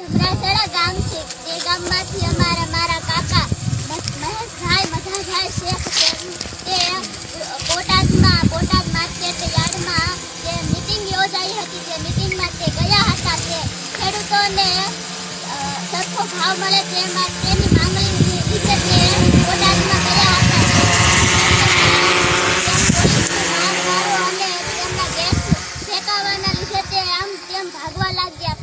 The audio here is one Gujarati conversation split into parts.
ધમરાસડા ગામ છે. તે ગામમાંથી અમારા મારા કાકા મહેશભાઈ મધાભાઈ શેખ તે બોટાદમાં, બોટાદ માર્કેટ યાર્ડમાં જે મિટિંગ યોજાઈ હતી તે મિટિંગમાં તે ગયા હતા. તે ખેડૂતોને સરખો ભાવ મળે તે તેની માંગણી રીતે તે બોટાદમાં ગયા હતા. તેમના ગેસ ફેંકાવાના લીધે તે આમ તેમ લાગ્યા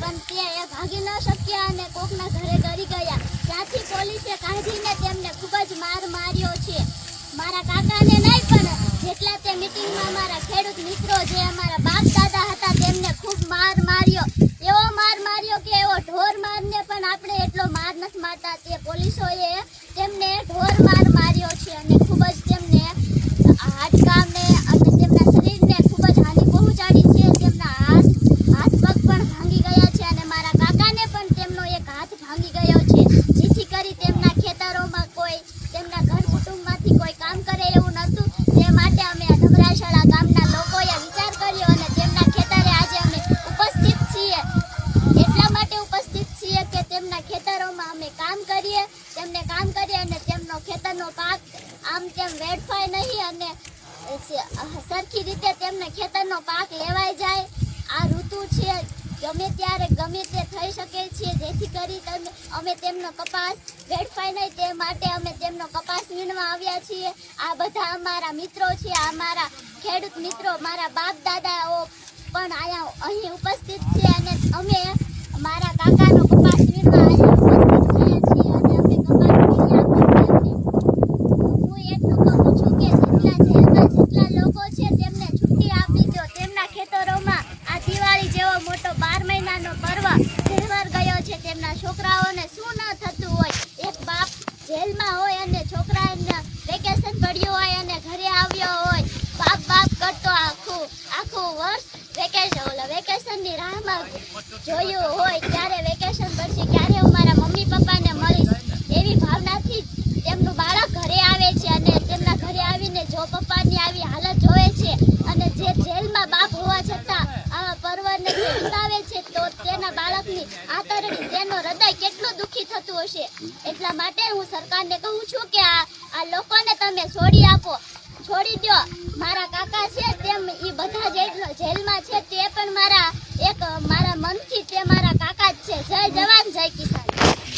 પણ તે ભાગી ન શક્યા અને કોકના ઘરે ડરી ગયા. ત્યાંથી પોલીસે કાઢીને તેમને ખૂબ જ માર માર્યો છે. મારા કાકાને નહીં, પણ જેટલા તે મિટિંગમાં મારા ખેડૂત મિત્રો જે અમારા બાપ દાદા હતા, તેમને ખૂબ માર માર્યો. એવો માર માર્યો કે એવો ઢોર મારને પણ આપણે એટલો માર નથી મારતા. તે પોલીસોએ તેમને ઢોર માર માર્યો છે અને ખૂબ જ તેમને હાડકાને અને તેમના શરીરને ખૂબ જ હાનિ પહોંચાડી છે તેમના હાથ હાથ પગ પણ ભાંગી ગયા છે અને મારા કાકાને પણ તેમનો એક હાથ ભાંગી ગયો છે જેથી કરી તેમના ખેતરોમાં કોઈ તેમના ઘર કુટુંબમાંથી કોઈ કામ કરે એવું નહોતું તે માટે અમે આ ધમરાશાળા ગામના લોકોએ વિચાર કર્યો અને તેમના ખેતરે આજે અમે ઉપસ્થિત છીએ એટલા માટે ઉપસ્થિત છીએ કે તેમના ખેતરોમાં અમે કામ કરીએ તેમને કામ કરીએ અને તેમનો ખેતરનો પાક આમ તેમ વેડફાય નહીં અને સરખી રીતે તેમને ખેતરનો પાક લેવાઈ જાય. આ ઋતુ છે. ગમે ત્યારે ગમે તે થઈ શકે છે. જેથી કરી તમે અમે તેમનો કપાસ વેડફાય નહીં તે માટે અમે તેમનો કપાસ વીણવા આવ્યા છીએ. આ બધા અમારા મિત્રો છે. અમારા ખેડૂત મિત્રો, મારા બાપ દાદાઓ પણ અહીંયા અહીં ઉપસ્થિત છે અને અમે મારા કાકાનો કપાસ વીણવા અહીંયા ઉપસ્થિત થયા છીએ અને અમે કપાસ વીણી આપ્યો છે હું એટલું કહું છું કે જેટલા જેલમાં જેટલા લોકો છે તેમને છુટ્ટી આપી દો તેમના ખેતરોમાં આ દિવાળી જેવો મોટો બાર મહિનાનો પર્વ તહેવાર ગયો છે તેમના છોકરાઓને શું ન થતું હોય? એક બાપ જેલમાં હોય અને છોકરા એને વેકેશન પડ્યું હોય અને ઘરે આવ્યો હોય. બાપ બાપ કરતો આખું આખું વર્ષ વેકેશન ઓલા વેકેશનની રાહમાં જોયું હોય, ત્યારે વેકેશન પડશે ક્યારે હું મારા મમ્મી પપ્પાને મળીશ એવી ભાવનાથી જ તેમનું બાળક ઘરે આવે છે અને તેમના ઘરે આવીને જો પપ્પાની આવી હાલત જોવે છે અને જે જેલમાં બાપ હોવા છતાં આવા પર્વને તે વિતાવે છે તો તેના આ આંતરડી તેનો હૃદય કેટલું દુખી થતું હશે. એટલા માટે હું સરકારને કહું છું કે આ આ લોકોને તમે છોડી આપો. છોડી દો મારા કાકા છે તેમ એ બધા જેલમાં છે તે પણ